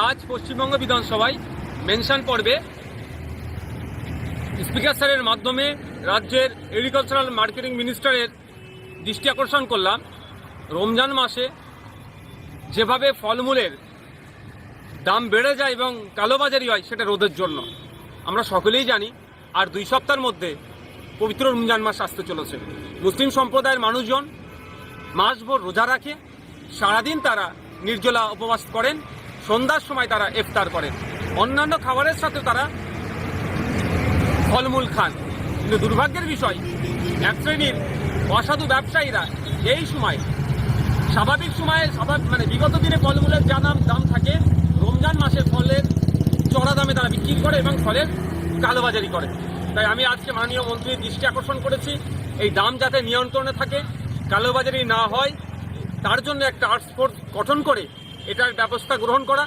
আজ পশ্চিমবঙ্গ বিধানসভায় মেনশন পর্বে স্পিকার স্যারের মাধ্যমে রাজ্যের এগ্রিকালচারাল মার্কেটিং মিনিস্টারের দৃষ্টি আকর্ষণ করলাম। রমজান মাসে যেভাবে ফলমূলের দাম বেড়ে যায় এবং কালোবাজারি হয় সেটা রোদের জন্য, আমরা সকলেই জানি, আর দুই সপ্তাহের মধ্যে পবিত্র রমজান মাস আসতে চলেছে। মুসলিম সম্প্রদায়ের মানুষজন মাসভর রোজা রাখে, সারাদিন তারা নির্জলা উপবাস করেন সন্ধ্যার সময় তারা ইফতার করেন অন্যান্য খাবারের সাথে তারা ফলমূল খান। কিন্তু দুর্ভাগ্যের বিষয়, এক শ্রেণির অসাধু ব্যবসায়ীরা এই সময়, স্বাভাবিক সময়ে স্বাভাবিক মানে বিগত দিনে ফলমূলের যা দাম দাম থাকে, রমজান মাসে ফলের চড়া দামে তারা বিক্রি করে এবং ফলের কালোবাজারি করে। তাই আমি আজকে মাননীয় মন্ত্রীর দৃষ্টি আকর্ষণ করেছি, এই দাম যাতে নিয়ন্ত্রণে থাকে, কালোবাজারি না হয়, তার জন্য একটা টাস্ক ফোর্স গঠন করে এটার ব্যবস্থা গ্রহণ করা